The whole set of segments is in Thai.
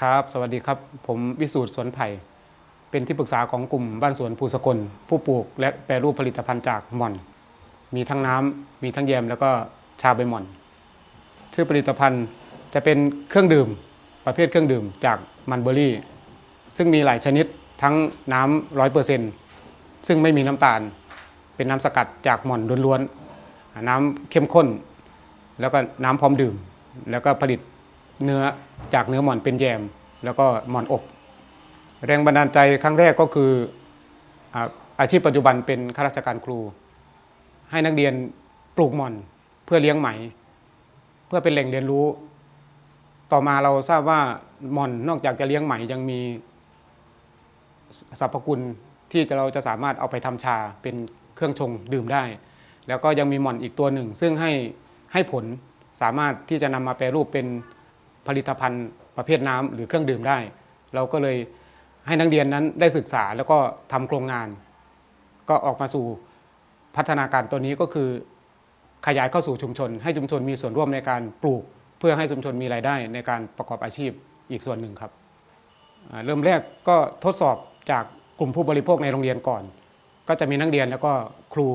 ครับ สวัสดีครับ ผมวิสูตรสวนไผ่ เป็นที่ปรึกษาของกลุ่มบ้านสวนภูสกล ผู้ปลูกและแปรรูปผลิตภัณฑ์จากหม่อน มีทั้งน้ำมีทั้งแยมแล้วก็ชาใบหม่อน ชื่อผลิตภัณฑ์จะเป็นเครื่องดื่ม ประเภทเครื่องดื่มจากมันเบอร์รี่ ซึ่งมีหลายชนิดทั้งน้ำร้อยเปอร์เซ็นต์ซึ่งไม่มีน้ำตาล เป็นน้ำสกัดจากหม่อนล้วนๆ น้ำเข้มข้น แล้วก็น้ำพร้อมดื่ม แล้วก็ผลิต เนื้อจากเนื้อหม่อนเป็นแยม แล้วก็หม่อนอบ แรงบันดาลใจครั้งแรกก็คืออาชีพปัจจุบันเป็นข้าราชการครู ให้นักเรียนปลูกหม่อนเพื่อเลี้ยงไหม เพื่อเป็นแหล่งเรียนรู้ ต่อมาเราทราบว่าหม่อนนอกจากจะเลี้ยงไหมยังมีสรรพคุณที่จะเราจะสามารถเอาไปทำชาเป็นเครื่องชงดื่มได้ แล้วก็ยังมีหม่อนอีกตัวหนึ่ง ซึ่งให้ให้ผลสามารถที่จะนำมาแปรรูปเป็น ผลิตภัณฑ์ประเภทน้ำหรือเครื่องดื่มได้ เราก็เลยให้นักเรียนนั้นได้ศึกษาแล้วก็ทำโครงงาน ก็ออกมาสู่พัฒนาการตัวนี้ก็คือขยายเข้าสู่ชุมชน ให้ชุมชนมีส่วนร่วมในการปลูก เพื่อให้ชุมชนมีรายได้ในการประกอบอาชีพอีกส่วนหนึ่งครับ เริ่มแรกก็ทดสอบจากกลุ่มผู้บริโภคในโรงเรียนก่อน ก็จะมีนักเรียนแล้วก็ครู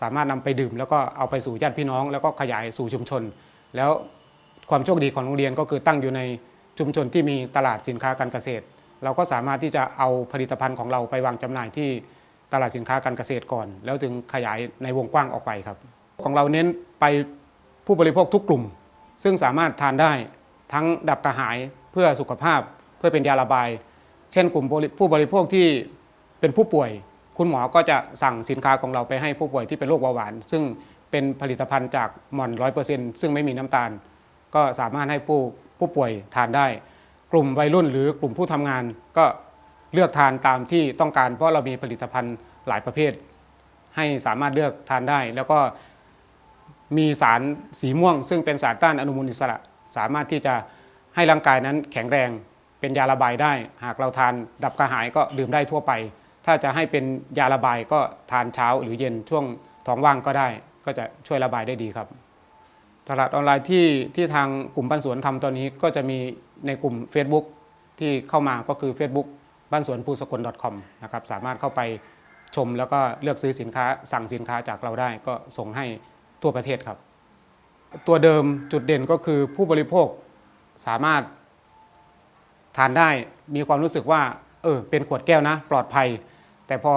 สามารถนำไปดื่ม แล้วก็เอาไปสู่ญาติพี่น้อง แล้วก็ขยายสู่ชุมชน แล้ว ความโชคดีของโรงเรียนก็คือตั้งอยู่ในชุมชนที่มีตลาดสินค้าการเกษตร เราก็สามารถที่จะเอาผลิตภัณฑ์ของเราไปวางจำหน่ายที่ตลาดสินค้าการเกษตรก่อน แล้วถึงขยายในวงกว้างออกไปครับ ของเราเน้นไปผู้บริโภคทุกกลุ่ม ซึ่งสามารถทานได้ทั้งดับกระหายเพื่อสุขภาพ เพื่อเป็นยาระบาย เช่น กลุ่มผู้บริโภคที่เป็นผู้ป่วย คุณหมอก็จะสั่งสินค้าของเราไปให้ผู้ป่วยที่เป็นโรคเบาหวาน ซึ่งเป็นผลิตภัณฑ์จากหม่อนร้อยเปอร์เซ็นต์ซึ่งไม่มีน้ำตาล ก็สามารถให้ผู้ผู้ป่วยทานได้ กลุ่มวัยรุ่นหรือกลุ่มผู้ทำงานก็เลือกทานตามที่ต้องการ เพราะเรามีผลิตภัณฑ์หลายประเภท ให้สามารถเลือกทานได้ แล้วก็มีสารสีม่วง ซึ่งเป็นสารต้านอนุมูลอิสระ สามารถที่จะให้ร่างกายนั้นแข็งแรงเป็นยาระบายได้ หากเราทานดับกระหายก็ดื่มได้ทั่วไป ถ้าจะให้เป็นยาระบายก็ทานเช้าหรือเย็นช่วงท้องว่างก็ได้ ก็จะช่วยระบายได้ดีครับ ตลาดออนไลน์ที่ที่ทางกลุ่มบ้านสวนทำตอนนี้ก็จะมีในกลุ่ม Facebook ที่เข้ามาก็คือ Facebook บ้านสวนภูสกล .com นะครับสามารถเข้าไปชมแล้วก็เลือกซื้อสินค้าสั่งสินค้าจากเราได้ก็ส่งให้ทั่วประเทศครับ ตัวเดิมจุดเด่นก็คือผู้บริโภคสามารถทานได้มีความรู้สึกว่าเออเป็นขวดแก้วนะปลอดภัย แต่พอ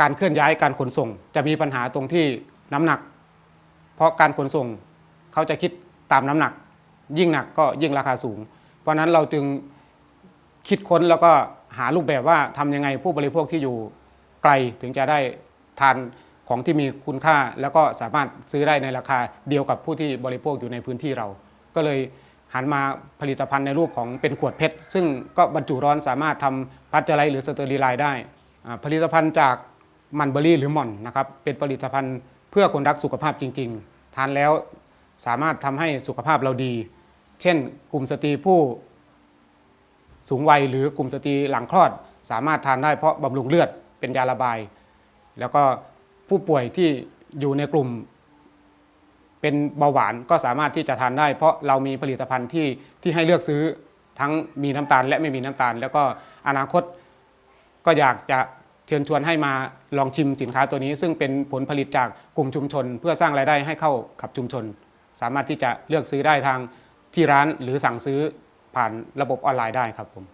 การเคลื่อนย้ายการขนส่ง จะมีปัญหาตรงที่น้ำหนัก เพราะการขนส่ง เขาจะคิดตามน้ำหนัก ยิ่งหนักก็ยิ่งราคาสูง เพราะฉะนั้นเราจึงคิดค้นแล้วก็หารูปแบบว่าทำยังไงผู้บริโภคที่อยู่ไกลถึงจะได้ทานของที่มีคุณค่า แล้วก็สามารถซื้อได้ในราคาเดียวกับผู้ที่บริโภคอยู่ในพื้นที่เรา ก็เลยหันมาผลิตภัณฑ์ในรูปของเป็นขวดเพชร ซึ่งก็บรรจุร้อนสามารถทำพัชเจอไรต์หรือสเตอรีไลน์ได้ ผลิตภัณฑ์จากมันเบอร์รี่หรือหม่อนนะครับเป็นผลิตภัณฑ์เพื่อคนรักสุขภาพจริง ๆ ทานแล้ว สามารถทำให้สุขภาพเราดี เช่น กลุ่มสตรีผู้สูงวัยหรือกลุ่มสตรีหลังคลอด สามารถทานได้เพราะบำรุงเลือดเป็นยาระบาย แล้วก็ผู้ป่วยที่อยู่ในกลุ่ม เป็นเบาหวานก็สามารถที่จะทานได้ เพราะเรามีผลิตภัณฑ์ที่ที่ให้เลือกซื้อทั้งมีน้ำตาลและไม่มีน้ำตาล แล้วก็อนาคตก็อยากจะเชิญชวนให้มาลองชิมสินค้าตัวนี้ ซึ่งเป็นผลผลิตจากกลุ่มชุมชน เพื่อสร้างรายได้ให้เข้ากับชุมชน สามารถที่จะเลือกซื้อได้ทางที่ร้านหรือสั่งซื้อผ่านระบบออนไลน์ได้ครับผม